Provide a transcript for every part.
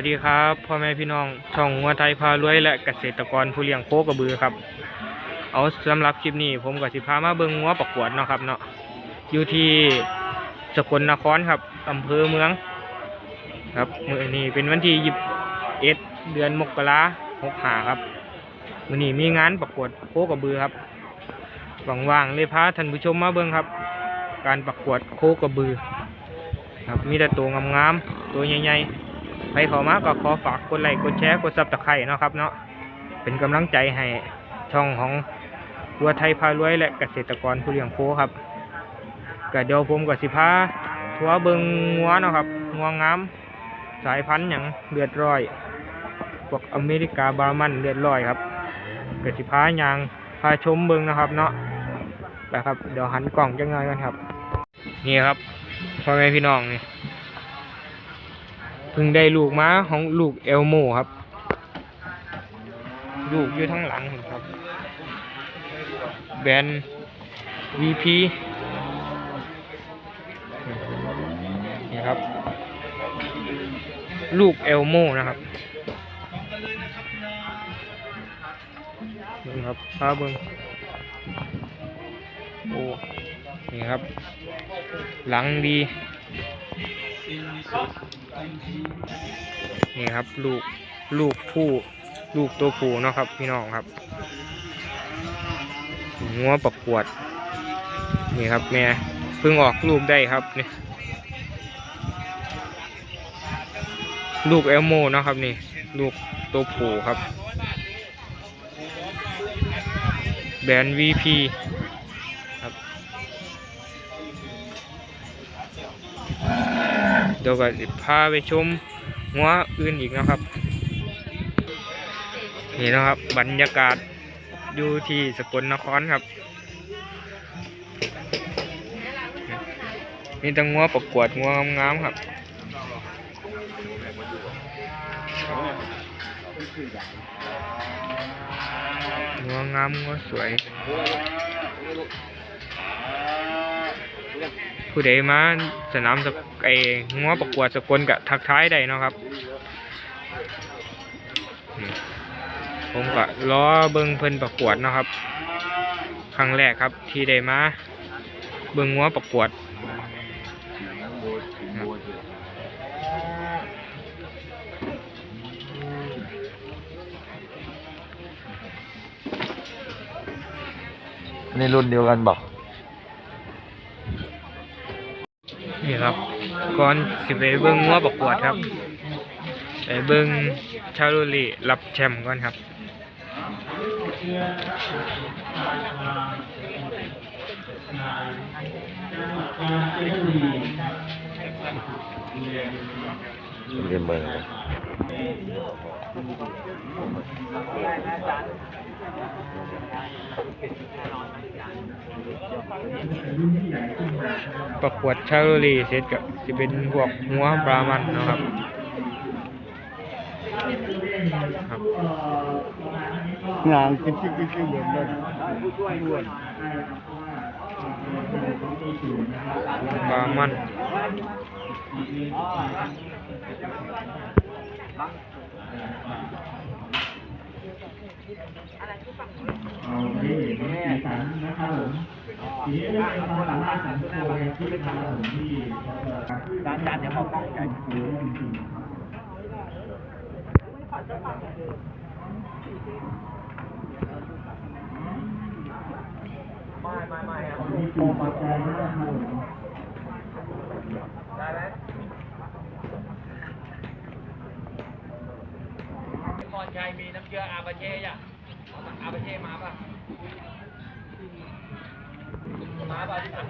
วัสดีครับพ่อแม่พี่น้องช่องงัวไทยพารวยและเกษตรกรผู้เลี้ยงโคกระบือครับ เอาสำหรับคลิปนี้ผมกับสิพามาเบิงงัวประกวดเนาะครับเนาะอยู่ที่สกลนครครับอำเภอเมือง ครับมือนี้เป็นวันที่ยี่สิบเอ็ดเดือนมกราหกหาครับมือนี้มีงานประกวดโคกระบือครับว่างๆเลยพาท่านผู้ชมมาเบิงครับ การประกวดโคกระบือ ครับมีแต่ตัวงามๆตัวใหญ่ๆ ไปเข้ามาก็ขอฝากกดไลค์กดแชร์กดซับตะไคร่เนาะครับเนาะเป็นกำลังใจให้ช่องของวัวไทยพารวยและเกษตรกรผู้เลี้ยงโคครับก็เดี๋ยวผมกับสิพาทัวเบิงงัวเนาะครับงัวงามสายพันธุ์อย่างเลือดร้อยพวกอเมริกาบามันเลือดร้อยครับก็สิพายางพาชมเบิงนะครับเนาะไปครับ เดี๋ยวหันกล่องจังไงกันครับ นี่ครับพ่อแม่พี่น้องนี่ เพิ่งได้ลูกมาของลูกเอลโมครับ ลูกอยู่ทั้งหลังผมครับ แบรนด์ VP นี่ครับ ลูกเอลโมนะครับนี่ครับพาเบิ้งโอ้นี่ครับ หลังดี นี่ครับลูกลูกผู้ลูกตัวผู้เนาะครับ พี่น้องครับงัวประกวด นี่ครับแม่เพิ่งออกลูกได้ครับนี่ลูกเอลโมเนาะครับนี่ ลูกตัวผู้ครับ แบรนด์ VP ค เดี๋ยวก็พาไปชมงัวอื่นอีกนะครับ นี่นะครับ บรรยากาศอยู่ที่สกลนครครับมีแตังงัวประกวดงัวงามๆครับงัวงามงัวสวย ผู้ใดมาสนามสกไองัวประกวดสกลกะทักท้ายได้นะครับ ผมก็ล้อเบิงเพิ่นประกวดนะครับ ครั้งแรกครับที่ได้มาเบิงงัวประกวดครับในรุ่นเดียวกันบอก นี่ครับก่อนสิไปเบิงงัวประกวดครับ ไปเบิงชาโรลีรับแชมป์ก่อนครับเรียนเบอร์ครับ ประกวดชาโรลีเสร็จก็สิเป็นพวกงัวบรามันนะครับครับงานคิดคิดคิดคิดเหมือนกันบรามันจานจานเดี๋ยวมองกล้องใหญ่ไม่ไม่ไม่ครับโตมาได้ไหมพรชัยมีน้ำเชื้ออาบาเช่ย่ะอาบาเช่มาป่ะมาป่ะ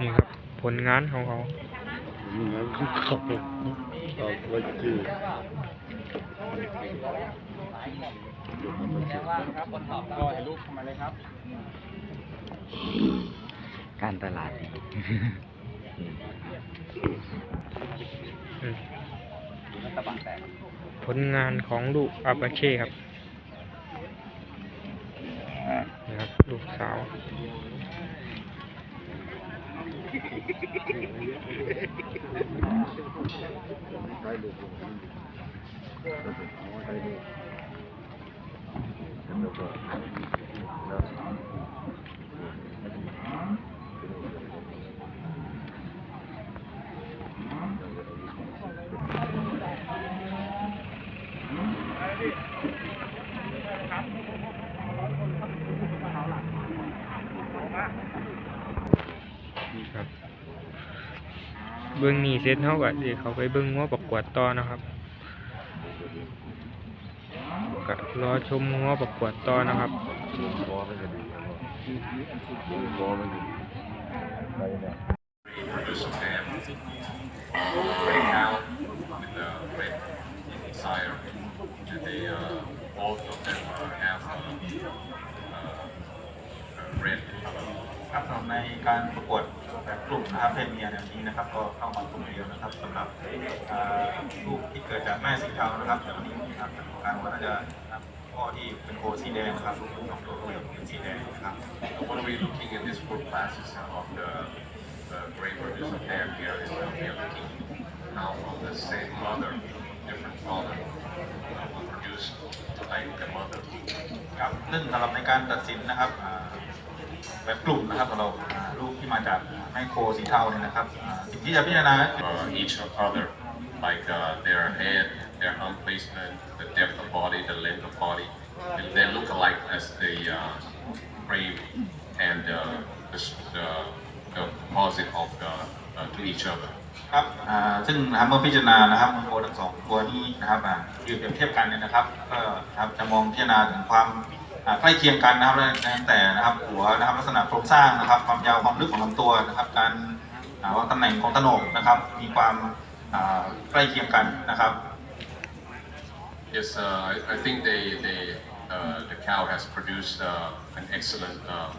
นี่ครับ ผลงานของเขางานที่เขาเอาไว้จืดครับคนตอบก็ถ่ายรูปเข้ามาเลยครับการตลาดอืมผลงานของลูกอาบาเช่ครับนี่ครับ ลูกสาว ใช่ เบื้องนี้เสร็จเท่ากับสิเขาไปเบื้องงัวประกวดต่อนะครับก็รอชมงัวประกวดต่อนะครับ red ในการประกวดแบบกลุ่มนะครับเพศเมียแบบนี้นะครับ ก็เข้ามากลุ่มเดียวนะครับสำหรับเอ่อลูกที่เกิดจากแม่สีเทานะครับแต่วันนี้นะครับเป็นการว่าน่าจะนะครับพ่อที่เป็นโคสีแดงนะครับลูกสองตัวก็จะเป็นสีแดงนะครับ And what we're looking in this group classes of the, the gray producer pair here is that we are looking now from the same mother, different father, uh, will produce like the mother. ครับซึ่งสำหรับในการตัดสินนะครับอ่า แบบกลุ่มนะครับสำหรับอ่าลูกที่มาจากแม่โคสีเทาเนี่ยนะครับอ่าสิ่งที่จะพิจารณา uh, each other, like uh, their head, their arm placement, the depth of body, the length of body. And they look alike as the uh, frame and uh, the, s- the, the composite of the, uh, to each other. ครับอ่าซึ่งนะครับเมื่อพิจารณานะครับมังโกทั้งสองตัวนี้นะครับอ่าคือเปรียบเทียบกันเนี่ยนะครับก็นะครับจะมองพิจารณาถึงความอ่า ใกล้เคียงกันนะครับและตั้งแต่นะครับหัวนะครับลักษณะโครงสร้างนะครับ ความยาวความลึกของลำตัวนะครับ การอ่าวางตำแหน่งของตะโหนกนะครับ มีความอ่าใกล้เคียงกันนะครับ Yes, uh, I, I think they, they, uh, the cow has produced uh, an excellent uh,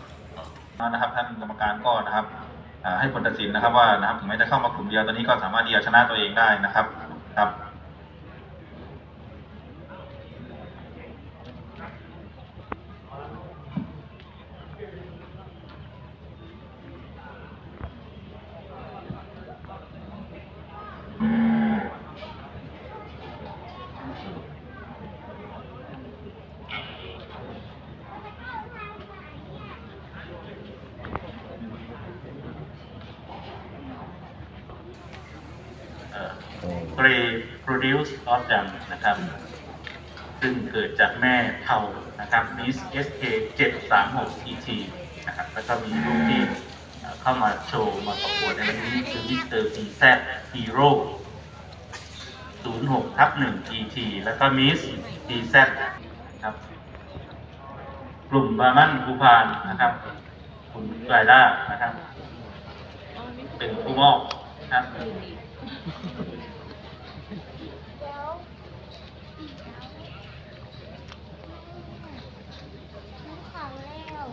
uh, นะครับท่านกรรมการก็นะครับอ่าให้ผลตัดสินนะครับว่านะครับถึงแม้จะเข้ามากลุ่มเดียวตอนนี้ก็สามารถที่จะชนะตัวเองได้นะครับครับ เกรย์โปรดิวส์ออฟดัมนะครับ ซึ่งเกิดจากแม่เทานะครับ Miss SK 736 ET นะครับ แล้วก็มีลูกที่เอ่อเข้ามาโชว์มาประกวดในวันนี้คือ Mr. PZ Hero 06ทับ1 ET แล้วก็ Miss PZ นะครับ กลุ่มบามันภูพานนะครับคุณไกลล่านะครับ เป็นผู้มอบนะครับ เขาแล้ว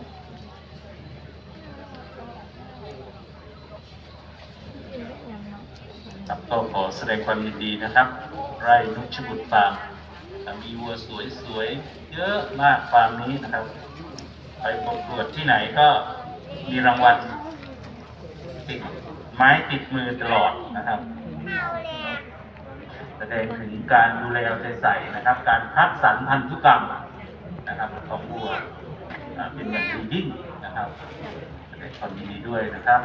ครับก็ขอแสดงความยินดีนะครับ ไร่นุชบุตรฟาร์มมีวัวสวยๆ เยอะมากฟาร์มนี้นะครับ ไปประกวดที่ไหนก็มีรางวัลติดไม้ติดมือตลอดนะครับแสดงถึงการดูแลเอาใจใส่นะครับ การคัดสรรพันธุกรรมนะครับของวัวเป็นอย่างดียิ่งนะครับแสดงความยินดีด้วยนะครับ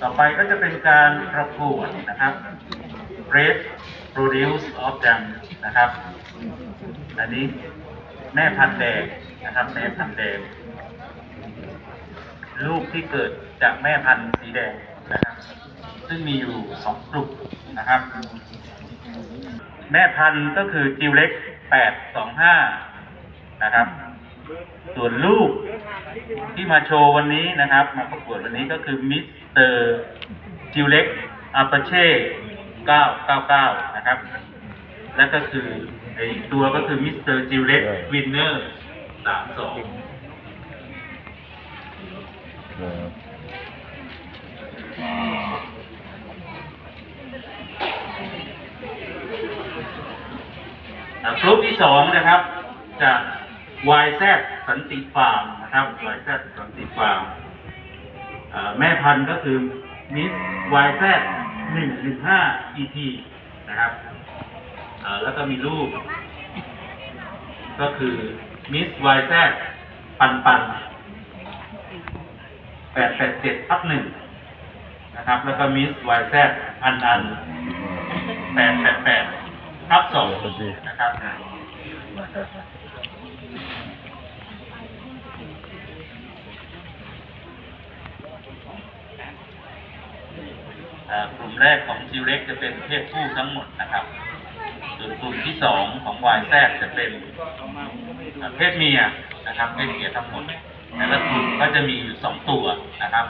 ต่อไปก็จะเป็นการประกวดนะครับ Red Produce of them นะครับ อันนี้แม่พันธุ์แดงนะครับ แม่พันธุ์แดง ลูกที่เกิดจากแม่พันธุ์สีแดงนะครับ ซึ่งมีอยู่สองกลุ่มนะครับ แม่พันธุ์ก็คือจิวเล็ก 825 นะครับ ส่วนลูกที่มาโชว์วันนี้นะครับ มาประกวดวันนี้ก็คือมิสเตอร์จิวเล็กอาปาเช่999 นะครับ และก็คือไออีกตัวก็คือมิสเตอร์จิวเล็กวินเนอร์32อ่ากรุ๊ปที่สองนะครับจาก YZ สันติฟาร์มนะครับ YZ สันติฟาร์มอ่าแม่พันธุ์ก็คือมิส YZ หนึ่งหนึ่งห้า ET นะครับอ่าแล้วก็มีรูปก็คือมิสไวแซปันปันแปดแปดเจ็ดทับหนึ่งนะครับ แล้วก็มิสไวแซอันอันแปดแปดแปดทับสองนะครับ อ่า กลุ่มแรกของทิวเล็กจะเป็นเพศผู้ทั้งหมดนะครับ ส่วนกลุ่มที่สองของวายแทกจะเป็นเพศเมียนะครับ เพศเมียทั้งหมดแต่ละกลุ่มก็จะมีอยู่สองตัวนะครับ